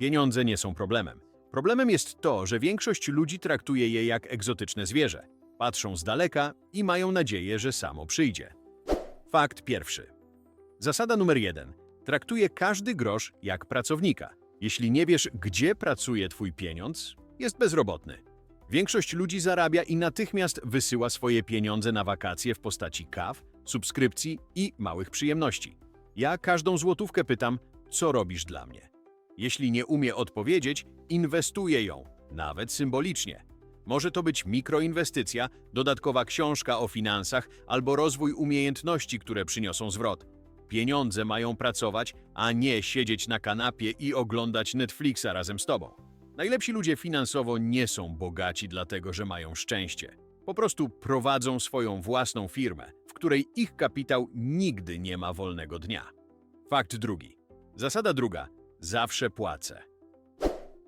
Pieniądze nie są problemem. Problemem jest to, że większość ludzi traktuje je jak egzotyczne zwierzę. Patrzą z daleka i mają nadzieję, że samo przyjdzie. Fakt pierwszy. Zasada numer jeden. Traktuje każdy grosz jak pracownika. Jeśli nie wiesz, gdzie pracuje twój pieniądz, jest bezrobotny. Większość ludzi zarabia i natychmiast wysyła swoje pieniądze na wakacje w postaci kaw, subskrypcji i małych przyjemności. Ja każdą złotówkę pytam, co robisz dla mnie? Jeśli nie umie odpowiedzieć, inwestuję ją, nawet symbolicznie. Może to być mikroinwestycja, dodatkowa książka o finansach albo rozwój umiejętności, które przyniosą zwrot. Pieniądze mają pracować, a nie siedzieć na kanapie i oglądać Netflixa razem z tobą. Najlepsi ludzie finansowo nie są bogaci dlatego, że mają szczęście. Po prostu prowadzą swoją własną firmę, w której ich kapitał nigdy nie ma wolnego dnia. Fakt drugi. Zasada druga. Zawsze płacę.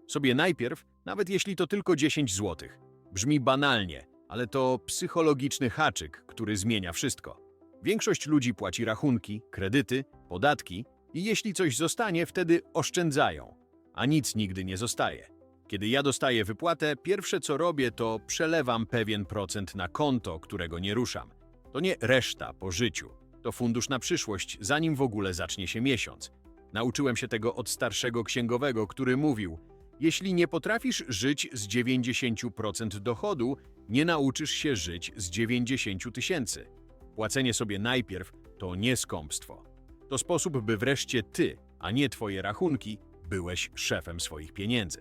Sobie najpierw, nawet jeśli to tylko 10 zł. Brzmi banalnie, ale to psychologiczny haczyk, który zmienia wszystko. Większość ludzi płaci rachunki, kredyty, podatki i jeśli coś zostanie, wtedy oszczędzają, a nic nigdy nie zostaje. Kiedy ja dostaję wypłatę, pierwsze co robię to przelewam pewien procent na konto, którego nie ruszam. To nie reszta po życiu, to fundusz na przyszłość, zanim w ogóle zacznie się miesiąc. Nauczyłem się tego od starszego księgowego, który mówił: Jeśli nie potrafisz żyć z 90% dochodu, nie nauczysz się żyć z 90 tysięcy. Płacenie sobie najpierw to nie skąpstwo. To sposób, by wreszcie ty, a nie twoje rachunki, byłeś szefem swoich pieniędzy.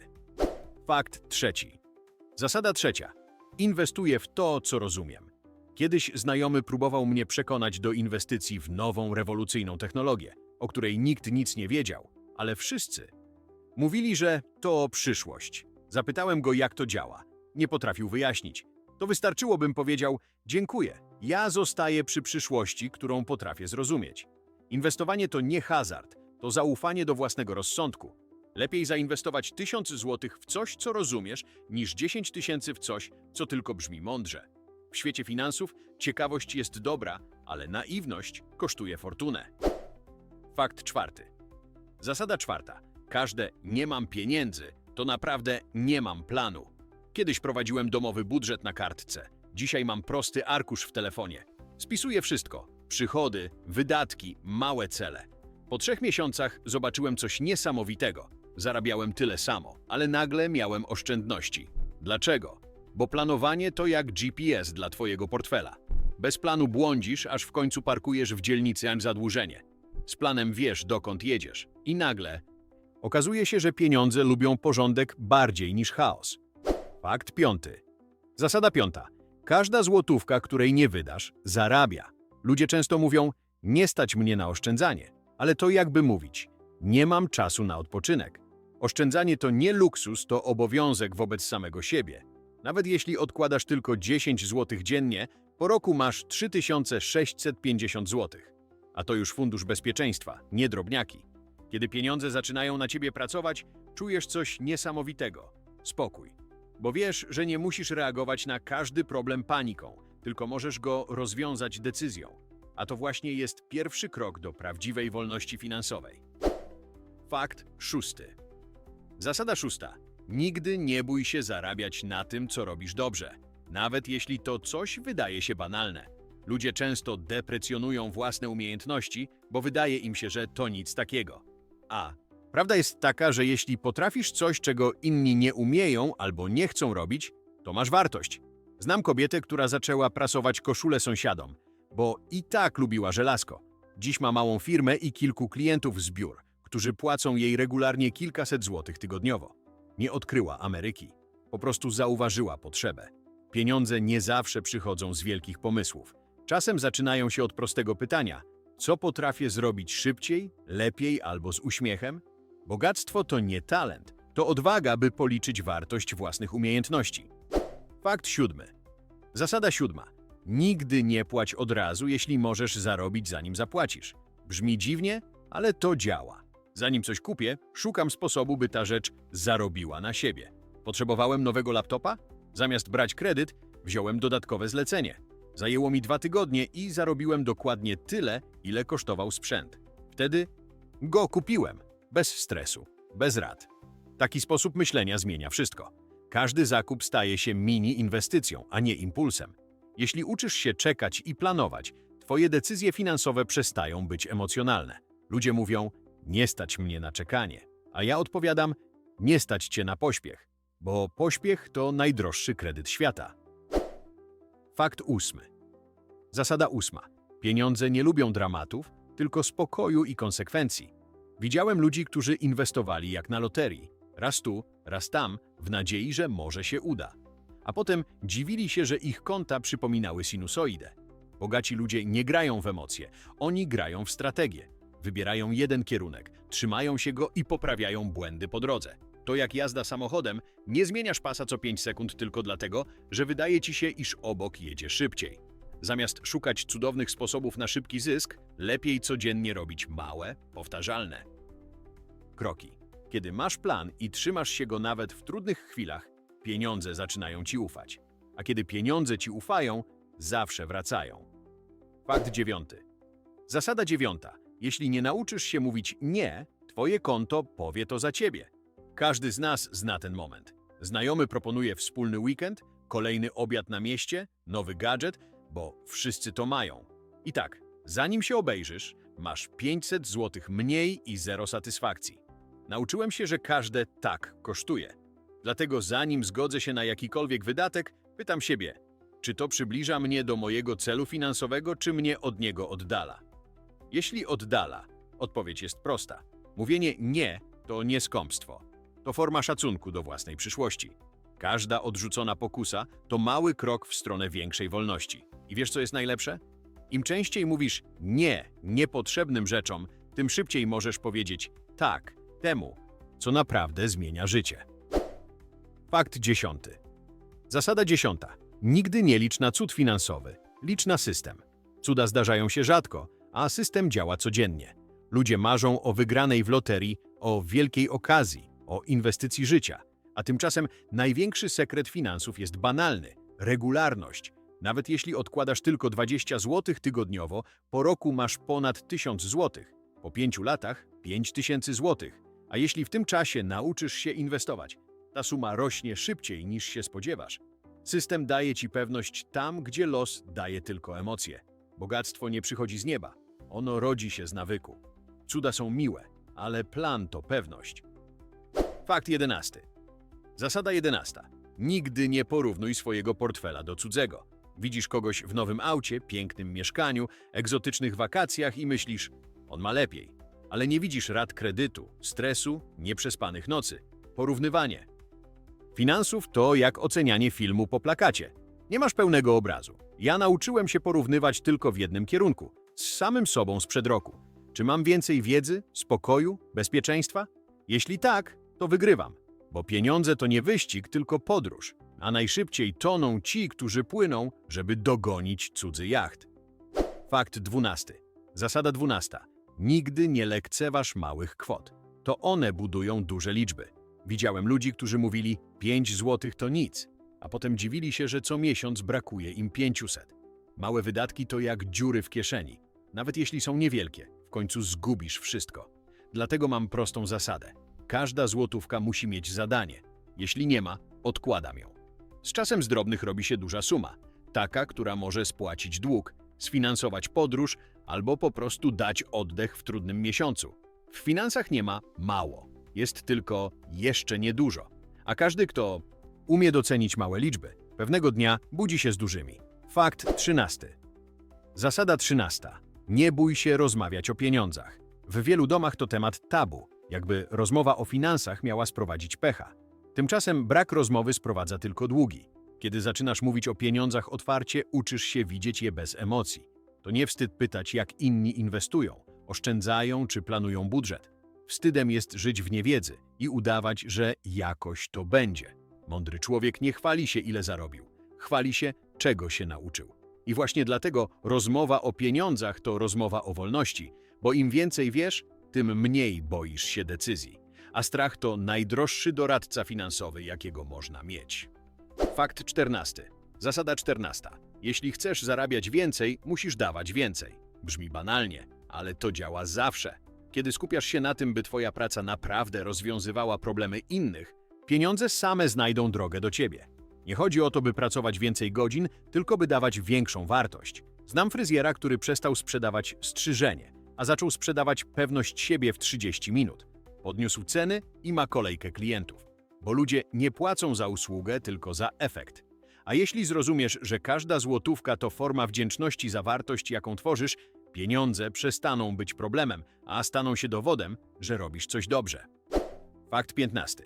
Fakt trzeci. Zasada trzecia. Inwestuję w to, co rozumiem. Kiedyś znajomy próbował mnie przekonać do inwestycji w nową, rewolucyjną technologię, o której nikt nic nie wiedział, ale wszyscy. Mówili, że to przyszłość. Zapytałem go, jak to działa. Nie potrafił wyjaśnić. To wystarczyło, bym powiedział: Dziękuję, ja zostaję przy przyszłości, którą potrafię zrozumieć. Inwestowanie to nie hazard, to zaufanie do własnego rozsądku. Lepiej zainwestować 1000 złotych w coś, co rozumiesz, niż 10 tysięcy w coś, co tylko brzmi mądrze. W świecie finansów ciekawość jest dobra, ale naiwność kosztuje fortunę. Fakt czwarty. Zasada czwarta. Każde nie mam pieniędzy to naprawdę nie mam planu. Kiedyś prowadziłem domowy budżet na kartce. Dzisiaj mam prosty arkusz w telefonie. Spisuję wszystko: przychody, wydatki, małe cele. Po trzech miesiącach zobaczyłem coś niesamowitego. Zarabiałem tyle samo, ale nagle miałem oszczędności. Dlaczego? Bo planowanie to jak GPS dla Twojego portfela. Bez planu błądzisz, aż w końcu parkujesz w dzielnicy aż zadłużenie. Z planem wiesz, dokąd jedziesz. I nagle okazuje się, że pieniądze lubią porządek bardziej niż chaos. Fakt piąty. Zasada piąta. Każda złotówka, której nie wydasz, zarabia. Ludzie często mówią, nie stać mnie na oszczędzanie, ale to jakby mówić, nie mam czasu na odpoczynek. Oszczędzanie to nie luksus, to obowiązek wobec samego siebie. Nawet jeśli odkładasz tylko 10 zł dziennie, po roku masz 3650 zł. A to już fundusz bezpieczeństwa, nie drobniaki. Kiedy pieniądze zaczynają na ciebie pracować, czujesz coś niesamowitego. Spokój. Bo wiesz, że nie musisz reagować na każdy problem paniką, tylko możesz go rozwiązać decyzją. A to właśnie jest pierwszy krok do prawdziwej wolności finansowej. Fakt szósty. Zasada szósta. Nigdy nie bój się zarabiać na tym, co robisz dobrze, nawet jeśli to coś wydaje się banalne. Ludzie często deprecjonują własne umiejętności, bo wydaje im się, że to nic takiego. A prawda jest taka, że jeśli potrafisz coś, czego inni nie umieją albo nie chcą robić, to masz wartość. Znam kobietę, która zaczęła prasować koszule sąsiadom, bo i tak lubiła żelazko. Dziś ma małą firmę i kilku klientów z biur, którzy płacą jej regularnie kilkaset złotych tygodniowo. Nie odkryła Ameryki, po prostu zauważyła potrzebę. Pieniądze nie zawsze przychodzą z wielkich pomysłów. Czasem zaczynają się od prostego pytania: co potrafię zrobić szybciej, lepiej albo z uśmiechem? Bogactwo to nie talent, to odwaga, by policzyć wartość własnych umiejętności. Fakt siódmy. Zasada siódma. Nigdy nie płać od razu, jeśli możesz zarobić zanim zapłacisz. Brzmi dziwnie, ale to działa. Zanim coś kupię, szukam sposobu, by ta rzecz zarobiła na siebie. Potrzebowałem nowego laptopa? Zamiast brać kredyt, wziąłem dodatkowe zlecenie. Zajęło mi dwa tygodnie i zarobiłem dokładnie tyle, ile kosztował sprzęt. Wtedy go kupiłem. Bez stresu, bez rad. Taki sposób myślenia zmienia wszystko. Każdy zakup staje się mini inwestycją, a nie impulsem. Jeśli uczysz się czekać i planować, twoje decyzje finansowe przestają być emocjonalne. Ludzie mówią, nie stać mnie na czekanie, a ja odpowiadam, nie stać cię na pośpiech, bo pośpiech to najdroższy kredyt świata. Fakt ósmy. Zasada ósma. Pieniądze nie lubią dramatów, tylko spokoju i konsekwencji. Widziałem ludzi, którzy inwestowali jak na loterii. Raz tu, raz tam, w nadziei, że może się uda. A potem dziwili się, że ich konta przypominały sinusoidę. Bogaci ludzie nie grają w emocje, oni grają w strategię. Wybierają jeden kierunek, trzymają się go i poprawiają błędy po drodze. To jak jazda samochodem, nie zmieniasz pasa co 5 sekund tylko dlatego, że wydaje ci się, iż obok jedzie szybciej. Zamiast szukać cudownych sposobów na szybki zysk, lepiej codziennie robić małe, powtarzalne kroki. Kiedy masz plan i trzymasz się go nawet w trudnych chwilach, pieniądze zaczynają ci ufać. A kiedy pieniądze ci ufają, zawsze wracają. Fakt dziewiąty. Zasada dziewiąta. Jeśli nie nauczysz się mówić nie, twoje konto powie to za ciebie. Każdy z nas zna ten moment. Znajomy proponuje wspólny weekend, kolejny obiad na mieście, nowy gadżet, bo wszyscy to mają. I tak, zanim się obejrzysz, masz 500 zł mniej i zero satysfakcji. Nauczyłem się, że każde tak kosztuje. Dlatego zanim zgodzę się na jakikolwiek wydatek, pytam siebie, czy to przybliża mnie do mojego celu finansowego, czy mnie od niego oddala. Jeśli oddala, odpowiedź jest prosta. Mówienie nie to nie skąpstwo. To forma szacunku do własnej przyszłości. Każda odrzucona pokusa to mały krok w stronę większej wolności. I wiesz, co jest najlepsze? Im częściej mówisz nie niepotrzebnym rzeczom, tym szybciej możesz powiedzieć tak temu, co naprawdę zmienia życie. Fakt dziesiąty. Zasada dziesiąta. Nigdy nie licz na cud finansowy, licz na system. Cuda zdarzają się rzadko, a system działa codziennie. Ludzie marzą o wygranej w loterii, o wielkiej okazji, o inwestycji życia. A tymczasem największy sekret finansów jest banalny regularność. Nawet jeśli odkładasz tylko 20 zł tygodniowo, po roku masz ponad 1000 zł, po pięciu latach 5000 zł. A jeśli w tym czasie nauczysz się inwestować, ta suma rośnie szybciej niż się spodziewasz. System daje ci pewność tam, gdzie los daje tylko emocje. Bogactwo nie przychodzi z nieba, ono rodzi się z nawyku. Cuda są miłe, ale plan to pewność. Fakt jedenasty. Zasada jedenasta. Nigdy nie porównuj swojego portfela do cudzego. Widzisz kogoś w nowym aucie, pięknym mieszkaniu, egzotycznych wakacjach i myślisz, on ma lepiej. Ale nie widzisz rad kredytu, stresu, nieprzespanych nocy. Porównywanie. Finansów to jak ocenianie filmu po plakacie. Nie masz pełnego obrazu. Ja nauczyłem się porównywać tylko w jednym kierunku z samym sobą sprzed roku. Czy mam więcej wiedzy, spokoju, bezpieczeństwa? Jeśli tak, to wygrywam, bo pieniądze to nie wyścig, tylko podróż, a najszybciej toną ci, którzy płyną, żeby dogonić cudzy jacht. Fakt dwunasty. Zasada dwunasta. Nigdy nie lekceważ małych kwot. To one budują duże liczby. Widziałem ludzi, którzy mówili 5 złotych to nic, a potem dziwili się, że co miesiąc brakuje im 500. Małe wydatki to jak dziury w kieszeni. Nawet jeśli są niewielkie, w końcu zgubisz wszystko. Dlatego mam prostą zasadę. Każda złotówka musi mieć zadanie. Jeśli nie ma, odkładam ją. Z czasem z drobnych robi się duża suma. Taka, która może spłacić dług, sfinansować podróż albo po prostu dać oddech w trudnym miesiącu. W finansach nie ma mało, jest tylko jeszcze niedużo. A każdy, kto umie docenić małe liczby, pewnego dnia budzi się z dużymi. Fakt 13. Zasada 13. Nie bój się rozmawiać o pieniądzach. W wielu domach to temat tabu, jakby rozmowa o finansach miała sprowadzić pecha. Tymczasem brak rozmowy sprowadza tylko długi. Kiedy zaczynasz mówić o pieniądzach otwarcie, uczysz się widzieć je bez emocji. To nie wstyd pytać, jak inni inwestują, oszczędzają czy planują budżet. Wstydem jest żyć w niewiedzy i udawać, że jakoś to będzie. Mądry człowiek nie chwali się, ile zarobił. Chwali się, czego się nauczył. I właśnie dlatego rozmowa o pieniądzach to rozmowa o wolności, bo im więcej wiesz, tym mniej boisz się decyzji. A strach to najdroższy doradca finansowy, jakiego można mieć. Fakt 14. Zasada 14. Jeśli chcesz zarabiać więcej, musisz dawać więcej. Brzmi banalnie, ale to działa zawsze. Kiedy skupiasz się na tym, by twoja praca naprawdę rozwiązywała problemy innych, pieniądze same znajdą drogę do ciebie. Nie chodzi o to, by pracować więcej godzin, tylko by dawać większą wartość. Znam fryzjera, który przestał sprzedawać strzyżenie, a zaczął sprzedawać pewność siebie w 30 minut. Podniósł ceny i ma kolejkę klientów. Bo ludzie nie płacą za usługę, tylko za efekt. A jeśli zrozumiesz, że każda złotówka to forma wdzięczności za wartość, jaką tworzysz, pieniądze przestaną być problemem, a staną się dowodem, że robisz coś dobrze. Fakt 15.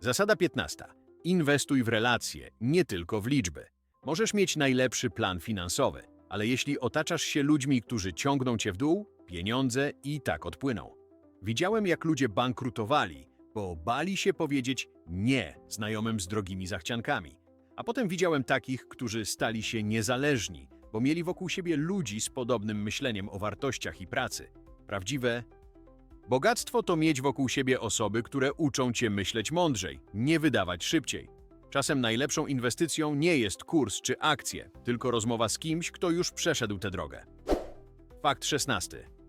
Zasada 15. Inwestuj w relacje, nie tylko w liczby. Możesz mieć najlepszy plan finansowy, ale jeśli otaczasz się ludźmi, którzy ciągną cię w dół, pieniądze i tak odpłyną. Widziałem, jak ludzie bankrutowali, bo bali się powiedzieć nie znajomym z drogimi zachciankami. A potem widziałem takich, którzy stali się niezależni, bo mieli wokół siebie ludzi z podobnym myśleniem o wartościach i pracy. Prawdziwe Bogactwo to mieć wokół siebie osoby, które uczą cię myśleć mądrzej, nie wydawać szybciej. Czasem najlepszą inwestycją nie jest kurs czy akcje, tylko rozmowa z kimś, kto już przeszedł tę drogę. Fakt 16.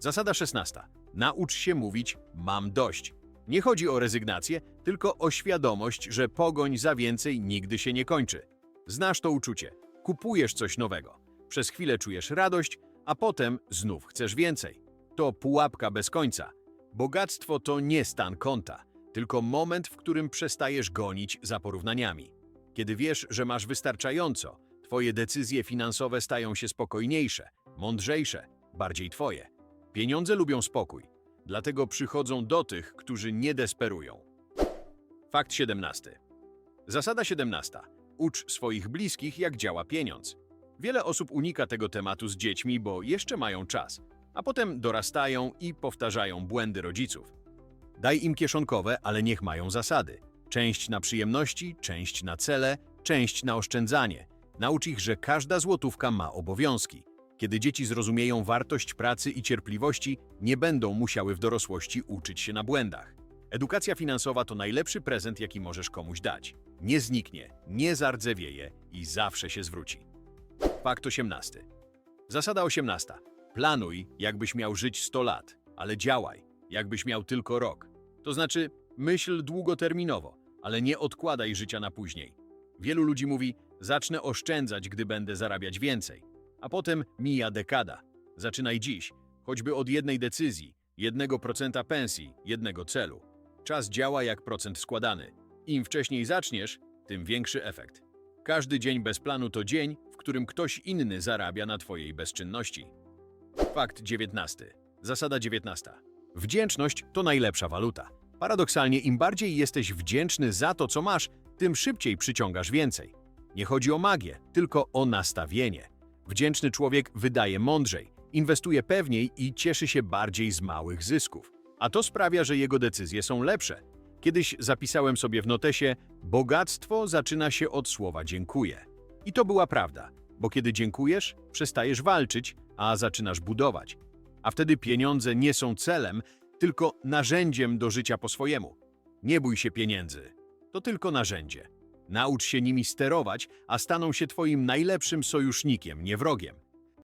Zasada 16. Naucz się mówić mam dość. Nie chodzi o rezygnację, tylko o świadomość, że pogoń za więcej nigdy się nie kończy. Znasz to uczucie. Kupujesz coś nowego. Przez chwilę czujesz radość, a potem znów chcesz więcej. To pułapka bez końca. Bogactwo to nie stan konta, tylko moment, w którym przestajesz gonić za porównaniami. Kiedy wiesz, że masz wystarczająco, twoje decyzje finansowe stają się spokojniejsze, mądrzejsze, bardziej twoje. Pieniądze lubią spokój, dlatego przychodzą do tych, którzy nie desperują. Fakt 17. Zasada 17. Ucz swoich bliskich, jak działa pieniądz. Wiele osób unika tego tematu z dziećmi, bo jeszcze mają czas, a potem dorastają i powtarzają błędy rodziców. Daj im kieszonkowe, ale niech mają zasady. Część na przyjemności, część na cele, część na oszczędzanie. Naucz ich, że każda złotówka ma obowiązki. Kiedy dzieci zrozumieją wartość pracy i cierpliwości, nie będą musiały w dorosłości uczyć się na błędach. Edukacja finansowa to najlepszy prezent, jaki możesz komuś dać. Nie zniknie, nie zardzewieje i zawsze się zwróci. Fakt 18. Zasada 18. Planuj, jakbyś miał żyć 100 lat, ale działaj, jakbyś miał tylko rok. To znaczy, myśl długoterminowo, ale nie odkładaj życia na później. Wielu ludzi mówi, zacznę oszczędzać, gdy będę zarabiać więcej. A potem mija dekada. Zaczynaj dziś, choćby od jednej decyzji, jednego procenta pensji, jednego celu. Czas działa jak procent składany. Im wcześniej zaczniesz, tym większy efekt. Każdy dzień bez planu to dzień, w którym ktoś inny zarabia na Twojej bezczynności. Fakt 19. Zasada 19. Wdzięczność to najlepsza waluta. Paradoksalnie, im bardziej jesteś wdzięczny za to, co masz, tym szybciej przyciągasz więcej. Nie chodzi o magię, tylko o nastawienie. Wdzięczny człowiek wydaje mądrzej, inwestuje pewniej i cieszy się bardziej z małych zysków. A to sprawia, że jego decyzje są lepsze. Kiedyś zapisałem sobie w notesie: Bogactwo zaczyna się od słowa dziękuję. I to była prawda, bo kiedy dziękujesz, przestajesz walczyć, a zaczynasz budować. A wtedy pieniądze nie są celem, tylko narzędziem do życia po swojemu. Nie bój się pieniędzy. To tylko narzędzie. Naucz się nimi sterować, a staną się twoim najlepszym sojusznikiem, nie wrogiem.